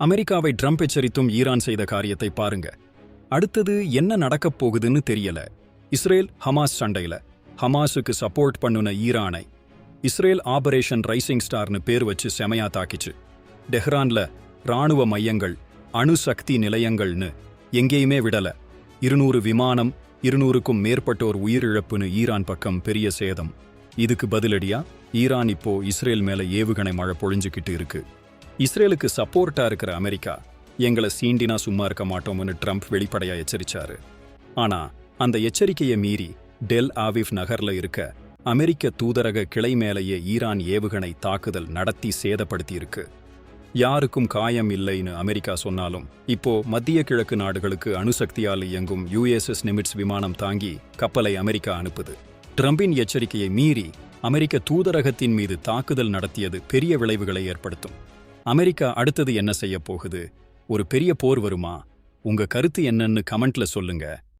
அமெரிக்காவை Trump எச்சரித்தும் Iran செய்த காரியத்தை பாருங்க. அடுத்தது என்ன நடக்கப் போகுதுன்னு தெரியல. இஸ்ரேல் ஹமாஸ் சண்டையில. ஹமாஸுக்கு சப்போர்ட் பண்ணுன ஈரானை. இஸ்ரேல் ஆபரேஷன் ரைசிங் ஸ்டார்னு பேர் வச்சு செமையா தாக்கிச்சு. டெஹ்ரான்ல ராணுவ மையங்கள் அணுசக்தி நிலையங்கள்னு எங்கேயுமே விடல. இருநூறு விமானம் இருநூறுக்கும் மேற்பட்டோர் உயிரிழப்புன்னு ஈரான் பக்கம் பெரிய சேதம். இதுக்கு பதிலடியா? ஈரான் இப்போ இஸ்ரேல் மேல ஏவுகணை மழை பொழிஞ்சுக்கிட்டு இருக்கு. இஸ்ரேலுக்கு சப்போர்ட்டா இருக்கிற அமெரிக்கா எங்களை சீண்டினா சும்மா இருக்க மாட்டோம்னு ட்ரம்ப் வெளிப்படையா எச்சரிச்சாரு. ஆனா அந்த எச்சரிக்கையை மீறி டெல் ஆவிவ் நகர்ல இருக்க அமெரிக்க தூதரக கிளை மேலேயே ஈரான் ஏவுகணை தாக்குதல் நடத்தி சேதப்படுத்தியிருக்கு. யாருக்கும் காயம் இல்லைன்னு அமெரிக்கா சொன்னாலும் இப்போ மத்திய கிழக்கு நாடுகளுக்கு அணுசக்தியால் இயங்கும் யுஎஸ்எஸ் நிமிட்ஸ் விமானம் தாங்கி கப்பலை அமெரிக்கா அனுப்புது. ட்ரம்பின் எச்சரிக்கையை மீறி அமெரிக்க தூதரகத்தின் மீது தாக்குதல் நடத்தியது பெரிய விளைவுகளை ஏற்படுத்தும். அமெரிக்கா அடுத்தது என்ன செய்ய போகுது? ஒரு பெரிய போர் வருமா? உங்க கருத்து என்னன்னு கமெண்ட்ல சொல்லுங்க.